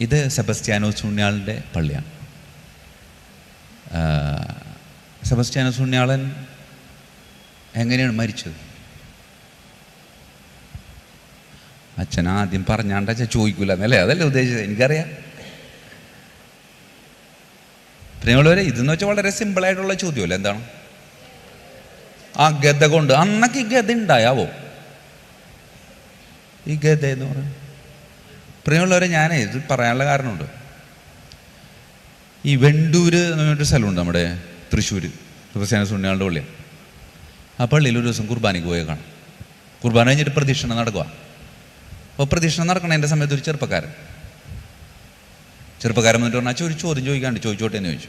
ഇത് സെബസ്റ്റ്യാനോ സുണ്യാളിന്റെ പള്ളിയാണ്. സെബസ്റ്റ്യാനോ സുണ്യാളൻ എങ്ങനെയാണ് മരിച്ചത്? അച്ഛൻ ആദ്യം പറഞ്ഞാണ്ട ചോദിക്കൂല എന്നല്ലേ അതല്ലേ ഉദ്ദേശിച്ചത്? എനിക്കറിയാം. പ്രിയമുള്ളവരെ ഇതെന്ന് വെച്ചാൽ വളരെ സിമ്പിളായിട്ടുള്ള ചോദ്യമല്ലേ? എന്താണ്? ആ ഗത കൊണ്ട് അന്നൊക്കെ ഈ ഗത ഉണ്ടായാവോ? ഈ ഗത എന്ന് പറയുന്നത് പ്രിയമുള്ളവരെ ഞാനേ ഇത് പറയാനുള്ള കാരണമുണ്ട്. ഈ വെണ്ടൂര് എന്ന് സ്ഥലമുണ്ട് നമ്മുടെ തൃശ്ശൂർ ക്രിസ്ത്യാന സുണ്യാളുടെ പള്ളി ആ പള്ളിയിൽ ഒരു ദിവസം കുർബാനയ്ക്ക് പോയ കാണും. കുർബാന കഴിഞ്ഞിട്ട് പ്രദക്ഷിണം നടക്കുക അപ്പോൾ പ്രദക്ഷിണം നടക്കണതിന്റെ സമയത്ത് ഒരു ചെറുപ്പക്കാരൻ. ചെറുപ്പക്കാരൻ എന്നിട്ട് പറഞ്ഞാൽ "അച്ഛാ, ഒരു ചോദ്യം ചോദിക്കാണ്ട് ചോദിച്ചോട്ടെ എന്ന് ചോദിച്ചു.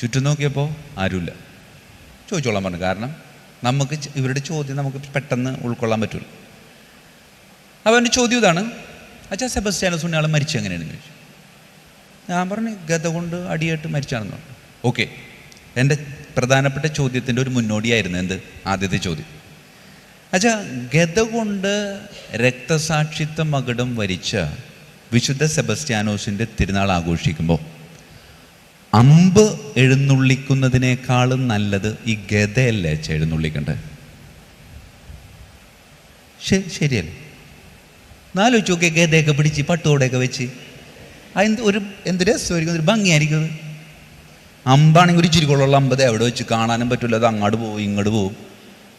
ചുറ്റും നോക്കിയപ്പോൾ ആരുമില്ല. ചോദിച്ചോളാൻ പറഞ്ഞു. കാരണം നമുക്ക് ഇവരുടെ ചോദ്യം നമുക്ക് പെട്ടെന്ന് ഉൾക്കൊള്ളാൻ പറ്റില്ല അപ്പോൾ എന്റെ ചോദ്യം ഇതാണ് അച്ഛാ സെബസ്ത്യാനോസ് ആൾ മരിച്ചു എങ്ങനെയാണെന്ന് ചോദിച്ചു ഞാൻ പറഞ്ഞു ഗത കൊണ്ട് അടിയായിട്ട് മരിച്ചാണെന്ന് പറഞ്ഞു. ഓക്കെ. എന്റെ പ്രധാനപ്പെട്ട ചോദ്യത്തിന്റെ ഒരു മുന്നോടിയായിരുന്നു എന്ത്? ആദ്യത്തെ ചോദ്യം. അച്ഛാ ഗത കൊണ്ട് രക്തസാക്ഷിത്വ മകുടം വരിച്ച വിശുദ്ധ സെബസ്റ്റ്യാനോസിന്റെ തിരുനാൾ ആഘോഷിക്കുമ്പോൾ അമ്പ് എഴുന്നള്ളിക്കുന്നതിനേക്കാളും നല്ലത് ഈ ഗതയല്ലേ അച്ഛ ശരി ശരിയല്ലേ? നാലോചിച്ച് നോക്കിയ ഗതയൊക്കെ പിടിച്ച് പട്ടുകൂടെയൊക്കെ വെച്ച്. അതെന്ത് ഒരു എന്ത് രസമായിരിക്കും ഒരു ഭംഗിയായിരിക്കും അത്. അമ്പാണെങ്കിൽ ഒരു ചിരിക്കുള്ള അമ്പത് എവിടെ വെച്ച് കാണാനും പറ്റില്ല അത് അങ്ങോട്ട് പോകും ഇങ്ങോട്ട് പോകും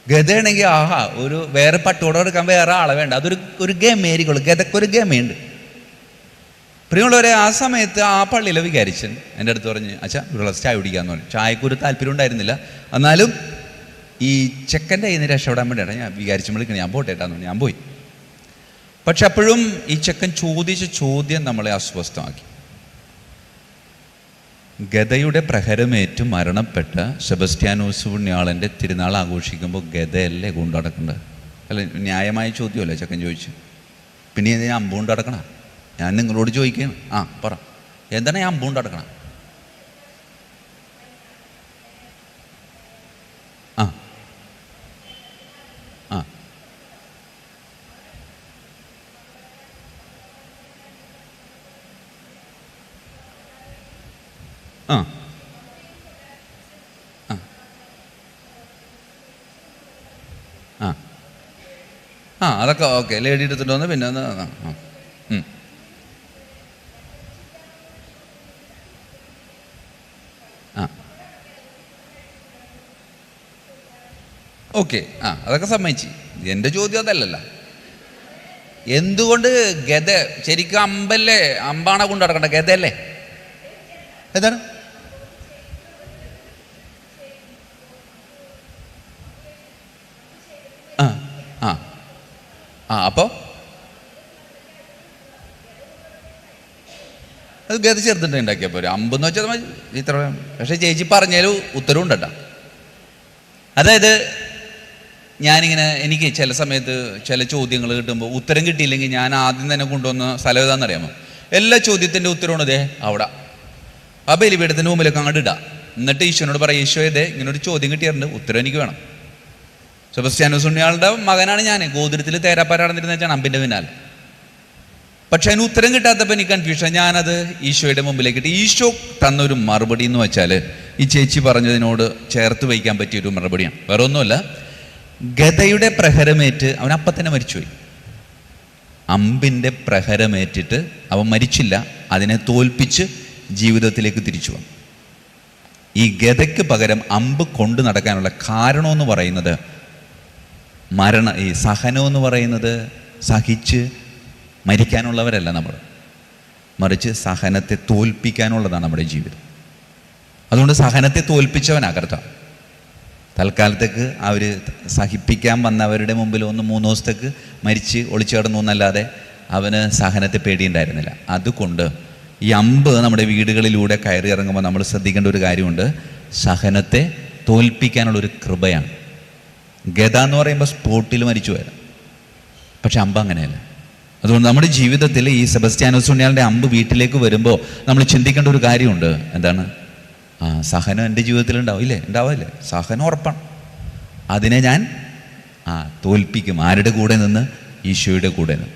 ഗതയാണെങ്കിൽ ആഹാ ഒരു വേറെ പട്ടുകൂടെ എടുക്കാൻ വേറെ ആളെ വേണ്ട. അതൊരു ഒരു ഗമയായിരിക്കുള്ളൂ ഗതക്കൊരു ഗമയുണ്ട്. പ്രിയമുള്ളവരെ ആ സമയത്ത് ആ പള്ളിയിലെ വികാരിച്ചൻ എന്റെ അടുത്ത് പറഞ്ഞ് അച്ഛാ ഒരു ഗ്ലാസ് ചായ കുടിക്കാന്ന് പറഞ്ഞു. ചായക്ക് ഒരു താല്പര്യം ഉണ്ടായിരുന്നില്ല. എന്നാലും ഈ ചെക്കന്റെ കയ്യിൽ നിന്ന് രക്ഷപ്പെടാൻ വേണ്ടിയാണ് ഞാൻ വികാരിച്ച് വിളിക്കണം. ഞാൻ പോട്ടെ പറഞ്ഞു. ഞാൻ പോയി. പക്ഷെ അപ്പോഴും ഈ ചെക്കൻ ചോദിച്ച ചോദ്യം നമ്മളെ അസ്വസ്ഥമാക്കി. ഗതയുടെ പ്രഹരമേറ്റ് മരണപ്പെട്ട സെബസ്റ്റ്യാനോസ് പുണ്യാളന്റെ തിരുനാൾ ആഘോഷിക്കുമ്പോൾ ഗതയല്ലേ കൊണ്ടടക്കേണ്ടത്? അല്ല ന്യായമായ ചോദ്യമല്ലേ ചെക്കൻ ചോദിച്ചു? പിന്നെ ഞാൻ അമ്പുകൊണ്ട് അടക്കണം ഞാൻ നിങ്ങളോട് ചോദിക്കുകയാണ്. ആ പറ. എന്താണ് ഞാൻ അമ്പുകൊണ്ട് അടക്കണം ആ. ആ. ആ. ആ അതൊക്കെ ഓക്കെ. ലേഡി എടുത്തിട്ട് വന്ന് പിന്നെ ആ, ഓക്കെ. ആ അതൊക്കെ സമ്മതിച്ച്. എന്റെ ചോദ്യം അതല്ലല്ല. എന്തുകൊണ്ട് ഗത ശരിക്കും അമ്പല്ലേ? അമ്പാണ കൊണ്ട് നടക്കണ്ട. ഗതയല്ലേ ഏതാണ്? ആ. ആ അപ്പോൾ അത് ഗതി ചേർത്തിട്ട് ഉണ്ടാക്കിയാൽ പോരെ. അമ്പെന്ന് വെച്ചാൽ ഇത്ര പക്ഷേ ചേച്ചി പറഞ്ഞാലും ഉത്തരവും ഉണ്ടട്ടാ അതായത് ഞാനിങ്ങനെ എനിക്ക് ചില സമയത്ത് ചില ചോദ്യങ്ങൾ കിട്ടുമ്പോൾ ഉത്തരം കിട്ടിയില്ലെങ്കിൽ ഞാൻ ആദ്യം തന്നെ കൊണ്ടുവന്ന സ്ഥലം ഏതാണെന്നറിയാമോ എല്ലാ ചോദ്യത്തിന്റെ ഉത്തരവും ഇതേ അവിടെ. ആ ബലിപീഠത്തിന്റെ മുമ്പിലൊക്കെ അങ്ങോട്ട് ഇടാം. എന്നിട്ട് ഈശോനോട് പറയാം ഈശോ ഇതേ ഇങ്ങനെ ഒരു ചോദ്യം കിട്ടിയിട്ടുണ്ട്. ഉത്തരം എനിക്ക് വേണം. സെബസ്ത്യാനോസ് ഉണ്ണിയാളുടെ മകനാണ് ഞാൻ. ഗോതിരത്തിൽ തേരാപ്പാരാണെന്നിരുന്ന വെച്ചാണ് അമ്പിന്റെ പിന്നാലെ. പക്ഷെ അതിന് ഉത്തരം കിട്ടാത്തപ്പോൾ എനിക്ക് കൺഫ്യൂഷൻ ഞാനത് ഈശോയുടെ മുമ്പിലേക്ക് ഇട്ട് ഈശോ തന്നൊരു മറുപടി എന്ന് വെച്ചാൽ ഈ ചേച്ചി പറഞ്ഞതിനോട് ചേർത്ത് വയ്ക്കാൻ പറ്റിയൊരു മറുപടിയാണ്. വേറെ ഒന്നുമല്ല ഗതയുടെ പ്രഹരമേറ്റ് അവൻ അപ്പം തന്നെ മരിച്ചുപോയി. അമ്പിന്റെ പ്രഹരമേറ്റിട്ട് അവൻ മരിച്ചില്ല. അതിനെ തോൽപ്പിച്ച് ജീവിതത്തിലേക്ക് തിരിച്ചു വന്നു. ഈ ഗതയ്ക്ക് പകരം അമ്പ് കൊണ്ടു നടക്കാനുള്ള കാരണമെന്ന് പറയുന്നത് മരണ ഈ സഹനം എന്ന് പറയുന്നത് സഹിച്ച് മരിക്കാനുള്ളവരല്ല നമ്മൾ. മറിച്ച് സഹനത്തെ തോൽപ്പിക്കാനുള്ളതാണ് നമ്മുടെ ജീവിതം. അതുകൊണ്ട് സഹനത്തെ തോൽപ്പിച്ചവനാ കർത്താവ്. തൽക്കാലത്തേക്ക് അവർ സഹിപ്പിക്കാൻ വന്നവരുടെ മുമ്പിൽ ഒന്ന് മൂന്ന് ദിവസത്തേക്ക് മരിച്ച് ഒളിച്ചു കിടന്നു എന്നല്ലാതെ അവന് സഹനത്തെ പേടിയുണ്ടായിരുന്നില്ല. അതുകൊണ്ട് ഈ അമ്പ് നമ്മുടെ വീടുകളിലൂടെ കയറി ഇറങ്ങുമ്പോൾ നമ്മൾ ശ്രദ്ധിക്കേണ്ട ഒരു കാര്യമുണ്ട്. സഹനത്തെ തോൽപ്പിക്കാനുള്ളൊരു കൃപയാണ്. ഗത എന്ന് പറയുമ്പോൾ സ്പോട്ടിൽ മരിച്ചു വരാം പക്ഷെ അമ്പ അങ്ങനെയല്ല. അതുകൊണ്ട് നമ്മുടെ ജീവിതത്തിൽ ഈ സെബസ്റ്റ്യാനോസ് ഉണ്ണിയാളുടെ അമ്പ് വീട്ടിലേക്ക് വരുമ്പോൾ നമ്മൾ ചിന്തിക്കേണ്ട ഒരു കാര്യമുണ്ട്. എന്താണ്? ആ സഹനം എന്റെ ജീവിതത്തിൽ ഉണ്ടാവും. ഇല്ലേ? ഉണ്ടാവില്ലേ? സഹനം ഉറപ്പാണ്. അതിനെ ഞാൻ ആ തോൽപ്പിക്കും. ആരുടെ കൂടെ നിന്ന്? ഈശോയുടെ കൂടെ നിന്ന്.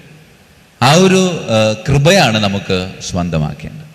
ആ ഒരു കൃപയാണ് നമുക്ക് സ്വന്തമാക്കേണ്ടത്.